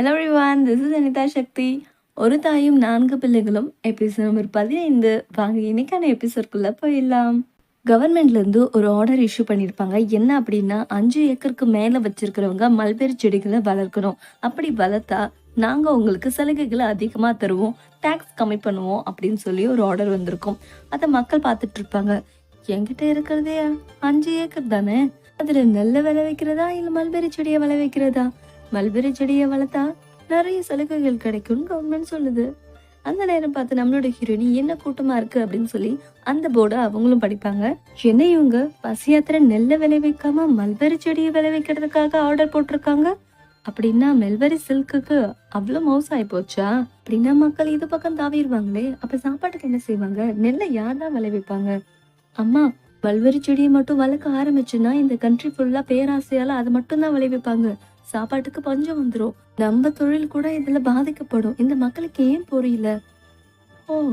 Hello everyone this is Anitha Sakthi ஒரு தாயும் நான்கு பிள்ளைகளும் எபிசோட் நம்பர் பதினைந்து வாங்க இன்னைக்கான எபிசோட்குள்ளே போயிடலாம். கவர்மெண்ட்லேருந்து ஒரு ஆர்டர் இஷ்யூ பண்ணியிருப்பாங்க. என்ன அப்படின்னா அஞ்சு ஏக்கருக்கு மேலே வச்சிருக்கிறவங்க மல்பெரி செடிகளை வளர்க்கணும். அப்படி வளர்த்தா நாங்கள் உங்களுக்கு சலுகைகளை அதிகமாக தருவோம். டேக்ஸ் கம்மி பண்ணுவோம் அப்படின்னு சொல்லி ஒரு ஆர்டர் வந்திருக்கும். அதை மக்கள் பார்த்துட்டு இருப்பாங்க என்கிட்ட இருக்கிறதே அஞ்சு ஏக்கர் தானே? அதில் நெல்லை விளைவிக்கிறதா இல்லை மல்பெரி செடியை விளைவிக்கிறதா? மல்பெரி செடியை வளர்த்தா நிறைய சலுகைகள் கிடைக்கும்னு கவர்மெண்ட் சொல்லுது. அந்த நேரம் பார்த்து நம்மளோட ஹீரோயினி என்ன கூட்டமா இருக்கு அப்படின்னு சொல்லி அந்த போர்டை அவங்களும் படிப்பாங்க. என்ன இவங்க? பசியாத்திர நெல்லை விளைவிக்காம மல்பெரி செடியை விளைவிக்கிறதுக்காக ஆர்டர் போட்டிருக்காங்க? அப்படின்னா மெல்பெரி சில்க்குக்கு அவ்வளவு மோசம் ஆயி போச்சா? அப்படின்னா மக்கள் இது பக்கம் தாவிடுவாங்களே அப்ப சாப்பாட்டுக்கு என்ன செய்வாங்க? நெல்லை யார் தான் விளைவிப்பாங்க அம்மா மல்பெரி செடியை மட்டும் வளர்க்க ஆரம்பிச்சுன்னா இந்த கண்ட்ரி ஃபுல்லா பேராசையால அதை மட்டும் தான் விளைவிப்பாங்க சாப்பாட்டுக்கு பஞ்சம் வந்துடும் நம்ம தொழில் கூட இதுல பாதிக்கப்படும். இந்த மக்களுக்கு ஏன் புரியல? ஓ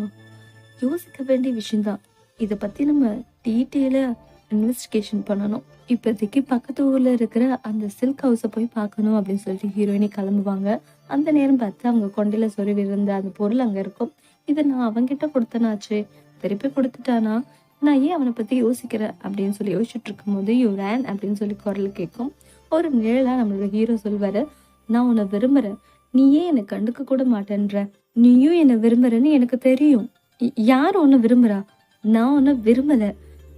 யோசிக்க வேண்டிய விஷயம்தான். இதை பத்தி நம்ம டீட்டெயிலாக இன்வெஸ்டிகேஷன் பண்ணணும். இப்போதைக்கு பக்கத்து ஊர்ல இருக்கிற அந்த சில்க் ஹவுஸை போய் பார்க்கணும் அப்படின்னு சொல்லிட்டு ஹீரோயினி கிளம்புவாங்க. அந்த நேரம் பார்த்து அவங்க கொண்டையில சொருவி இருந்த அந்த பொருள் அங்க இருக்கும். இதை நான் அவங்கிட்ட கொடுத்தனாச்சு. திருப்பி கொடுத்துட்டானா? நான் ஏன் அவனை பத்தி யோசிக்கிறேன் அப்படின்னு சொல்லி யோசிச்சுட்டு இருக்கும்போது யூ ரேன் அப்படின்னு சொல்லி குரல் கேட்கும். ஒரு நிழலா நம்மளோட ஹீரோ சொல்வாரு நான் உன்னை விரும்புறேன். நீ ஏன் என்னை கண்டுக்க கூட மாட்டேன்ற? நீயும் என்னை விரும்புறன்னு எனக்கு தெரியும். யார் உன்னை விரும்புறா? நான் உன்னை விரும்பல.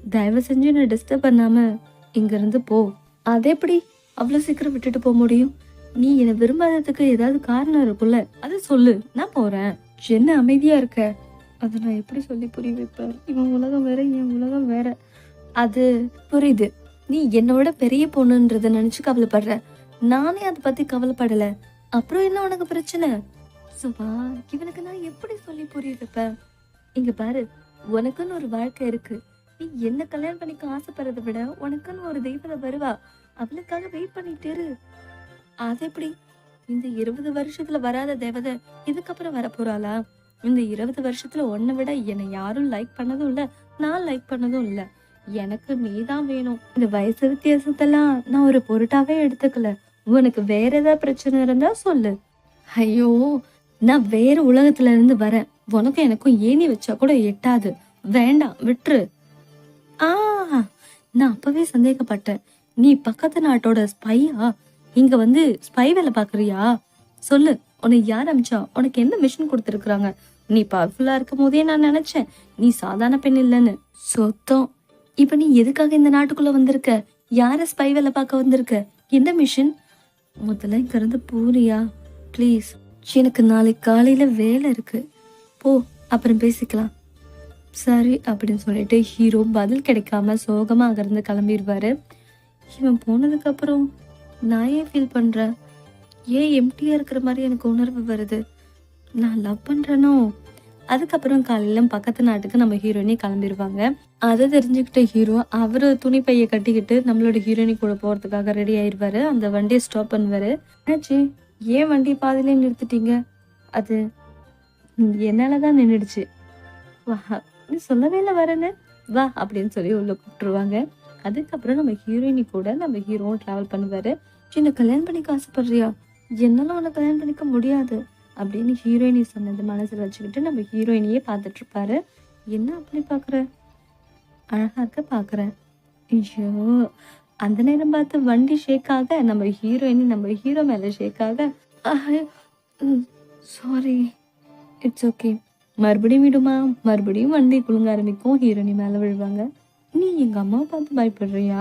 தயவு செஞ்சு என்னை டிஸ்டர்ப் பண்ணாம இங்கேருந்து போ. அது எப்படி அவ்வளோ சீக்கிரம் விட்டுட்டு போக முடியும்? நீ என்னை விரும்பாததுக்கு ஏதாவது காரணம் இருக்குல்ல அதை சொல்லு. நான் போறேன். என்ன அமைதியா இருக்க? அதை நான் எப்படி சொல்லி புரிய வைப்பேன்? இவன் உலகம் வேற என் உலகம் வேற. அது புரியுது. நீ என்னோட பெரிய பொண்ணுன்றத நினைச்சு கவலைப்படுற. நானே அதை பத்தி கவலைப்படல. அப்புறம் என்ன உனக்கு பிரச்சனை? சுபா இவனுக்கு நான் எப்படி சொல்லி புரிய வைப்பேன் இங்க பாரு உனக்குன்னு ஒரு வாழ்க்கை இருக்கு. நீ என்ன கல்யாணம் பண்ணிக்க ஆசைப்படுறதை விட உனக்குன்னு ஒரு தெய்வத்தை வருவா. அவளுக்காக வெயிட் பண்ணிட்டு இரு. அது எப்படி? இந்த இருபது வருஷத்துல வராத தேவதை இதுக்கப்புறம் வரப்போறாளா? இந்த இருபது வருஷத்துல உன்னை விட என்னை யாரும் லைக் பண்ணதும் இல்ல நான் லைக் பண்ணதும் இல்லை. எனக்கு நீதான் வேணும். இந்த வயசு வித்தியாசத்தெல்லாம் நான் ஒரு பொருட்டாவே எடுத்துக்கல. உனக்கு வேற ஏதாவது பிரச்சனை இருந்தா சொல்லு. ஐயோ நான் வேற உலகத்துல இருந்து வரேன். உனக்கும் எனக்கும் ஏணி வச்சா கூட எட்டாது. வேண்டாம் விட்டுரு. ஆ நான் அப்பவே சந்தேகப்பட்டேன். நீ பக்கத்து நாட்டோட ஸ்பையா? இங்க வந்து ஸ்பை வேலை பாக்குறியா? சொல்லு உன்னை யார் அமிச்சா? உனக்கு என்ன மிஷின் கொடுத்துருக்குறாங்க? நீ பவர்ஃபுல்லா இருக்கும் போதே நான் நினைச்சேன். நீ சாதாரண பெண் இல்லைன்னு. சொத்தம். இப்ப நீ எதுக்காக இந்த நாட்டுக்குள்ள வந்திருக்க? யார ஸ்பை வேலை பார்க்க வந்திருக்க? என்ன மிஷின் முதல்ல இங்க இருந்து பூரியா ப்ளீஸ் எனக்கு நாளைக்கு காலையில வேலை இருக்கு. போ அப்புறம் பேசிக்கலாம். சரி அப்படின்னு சொல்லிட்டு ஹீரோ பதில் கிடைக்காம சோகமா அங்கிருந்து கிளம்பிடுவாரு. இவன் போனதுக்கு அப்புறம் நான் ஏன் ஃபீல் பண்றேன் ஏன் எம்டியா இருக்கிற மாதிரி எனக்கு உணர்வு வருது? நான் லவ் பண்றேனோ? அதுக்கப்புறம் காலையில் பக்கத்து நாட்டுக்கு நம்ம ஹீரோயினி கிளம்பிடுவாங்க அதை தெரிஞ்சுக்கிட்ட ஹீரோ அவரு துணி பைய கட்டிக்கிட்டு நம்மளோட ஹீரோயினி கூட போறதுக்காக ரெடி ஆயிடுவாரு அந்த வண்டியை ஸ்டாப் பண்ணுவாரு. ஆச்சு ஏன் வண்டி பாதிலே நிறுத்திட்டீங்க? அது என்னால் என்னாலதான் நின்றுடுச்சு வா நீ சொல்லவே இல்லை வரேன்னு. வா அப்படின்னு சொல்லி உள்ள கூப்பிட்டுருவாங்க. அதுக்கப்புறம் நம்ம ஹீரோயினி கூட நம்ம ஹீரோவும் டிராவல் பண்ணுவாரு. சின்ன கல்யாணம் பண்ணிக்க ஆசைப்படுறியா? என்னால உன்னை கல்யாணம் பண்ணிக்க முடியாது. அப்படின்னு ஹீரோயினி சொன்னது மனசில் வச்சுக்கிட்டு நம்ம ஹீரோயினியே பார்த்துட்டு இருப்பாரு என்ன அப்படி பார்க்குற? அழகாக இருக்க பாக்குறேன் ஐயோ அந்த நேரம் பார்த்து வண்டி ஷேக் ஆக நம்ம ஹீரோயினி நம்ம ஹீரோ மேலே ஷேக் ஆக சாரி இட்ஸ் ஓகே மறுபடியும் விடுமா? மறுபடியும் வண்டி குலுங்க ஆரம்பிக்கும் ஹீரோயினி மேலே விழுவாங்க. நீ எங்க அம்மாவை பார்த்து பயப்படுறியா?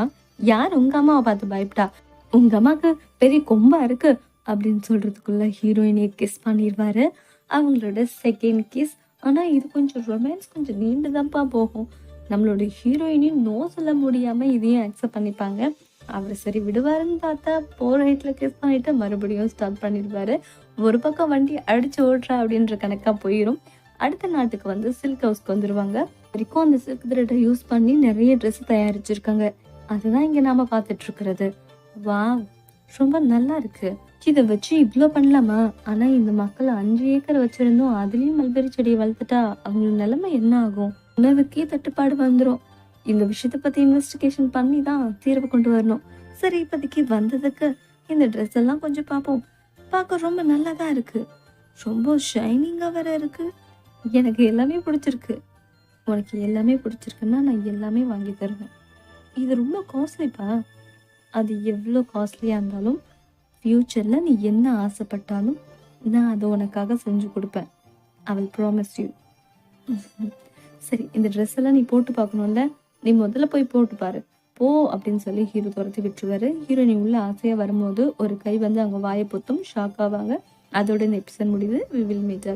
யார் உங்க அம்மாவை பார்த்து பயப்படா உங்க அம்மாவுக்கு பெரிய கொம்பா இருக்கு. அப்படின்னு சொல்கிறதுக்குள்ளே ஹீரோயினியை கிஸ் பண்ணிடுவாரு. அவங்களோட செகண்ட் கிஸ் ஆனால் இது கொஞ்சம் ரொமான்ஸ் கொஞ்சம் நீண்டு தான்ப்பா போகும். நம்மளோட ஹீரோயினையும் நோ சொல்ல முடியாமல் இதையும் அக்செப்ட் பண்ணிப்பாங்க. அவர் சரி விடுவாருன்னு பார்த்தா போகிற ஹைட்டில் கிஸ் பண்ணிவிட்டு மறுபடியும் ஸ்டார்ட் பண்ணிடுவாரு. ஒரு பக்கம் வண்டி அடித்து ஓடுறா அப்படின்ற கணக்காக போயிடும் அடுத்த நாட்டுக்கு வந்து சில்க் ஹவுஸ்க்கு வந்துடுவாங்க வரைக்கும் அந்த சில்க் த்ரெட்டை யூஸ் பண்ணி நிறைய ட்ரெஸ் தயாரிச்சிருக்காங்க. அதுதான் இங்கே நாம் பார்த்துட்ருக்கிறது வா ரொம்ப நல்லா இருக்குது இதை வச்சு இவ்வளோ பண்ணலாமா? ஆனால் இந்த மக்கள் அஞ்சு ஏக்கர் வச்சுருந்தோம். அதுலேயும் மல்பெரி செடியை வளர்த்துட்டா அவங்களோட நிலைமை என்ன ஆகும்? உணவுக்கே தட்டுப்பாடு வந்துடும் இந்த விஷயத்தை பற்றி இன்வெஸ்டிகேஷன் பண்ணி தான் தீர்வு கொண்டு வரணும். சரி இப்போதைக்கு வந்ததுக்கு இந்த ட்ரெஸ் எல்லாம் கொஞ்சம் பார்ப்போம். பார்க்க ரொம்ப நல்லா தான் ரொம்ப ஷைனிங்காக வேற இருக்குது எனக்கு எல்லாமே பிடிச்சிருக்கு. உனக்கு எல்லாமே பிடிச்சிருக்குன்னா நான் எல்லாமே வாங்கி தருவேன். இது ரொம்ப காஸ்ட்லிப்பா அது எவ்வளோ காஸ்ட்லியாக இருந்தாலும் ஃப்யூச்சரில் நீ என்ன ஆசைப்பட்டாலும் நான் அதை உனக்காக செஞ்சு கொடுப்பேன். அவள் ப்ராமிஸ் யூ சரி இந்த ட்ரெஸ் எல்லாம் நீ போட்டு பார்க்கணும்ல? நீ முதல்ல போய் போட்டு பாரு. போ அப்படின்னு சொல்லி ஹீரோ துரத்தி விட்டுருவாரு. ஹீரோயினி உள்ள ஆசையாக வரும்போது ஒரு கை வந்து அவங்க வாயை பொத்தும் ஷாக் ஆவாங்க. அதோட இந்த எபிசோட் முடியுது வி வில் மீட்